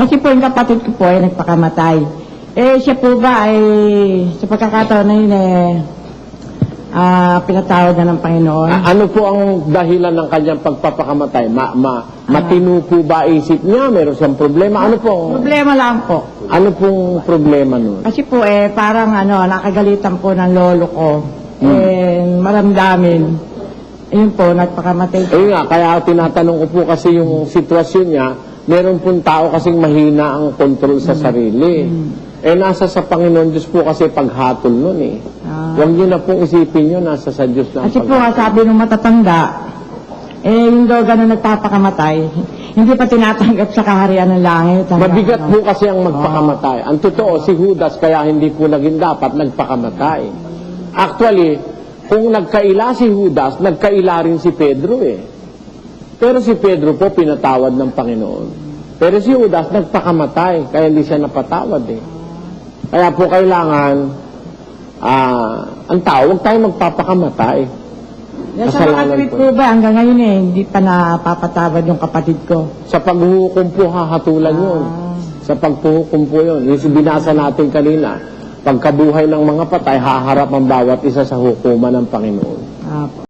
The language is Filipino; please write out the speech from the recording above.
Kasi po yung kapatid ko po ay nagpakamatay. Eh, siya po ba ay, sa pagkakataon na yun eh, ah, pinatawad na ng Panginoon. A- ano po ang dahilan ng kanyang pagpapakamatay? Ma, ma, matino po ba isip niya? Meron siyang problema? Ano po? Problema lang po. Ano pong problema nun? Kasi po eh, parang ano, nakagalitan po ng lolo ko. Eh, maramdamin. Ayun po, nagpakamatay. Ayun nga, kaya tinatanong ko po kasi yung sitwasyon niya, meron pong tao kasing mahina ang kontrol sa sarili. Eh, nasa sa Panginoon Diyos po kasi paghatol nun eh. Ah. Huwag niyo na pong isipin yun, nasa sa Diyos na ang Kasi po sabi nung matatanda, eh, yung daw ganun nagpapakamatay, hindi pa tinatanggap sa kaharian ng langit. Ang Mabigat ano. po kasi ang magpakamatay. Ang totoo, si Judas kaya hindi po naging dapat nagpakamatay. Actually, kung nagkaila si Judas, nagkaila rin si Pedro eh. Pero si Pedro po pinatawad ng Panginoon. Pero si Judas nagpakamatay, kaya hindi siya napatawad eh. Kaya po kailangan, ah, ang tao, huwag tayo magpapakamatay. Yan sa mga Kasalanan tweet po. po ba, hanggang ngayon eh, hindi pa napapatawad yung kapatid ko. Sa paghuhukom po, hahatulan yun. Sa paghuhukom po yun. Yung binasa natin kanina, pagkabuhay ng mga patay, haharap ang bawat isa sa hukuman ng Panginoon. Ah,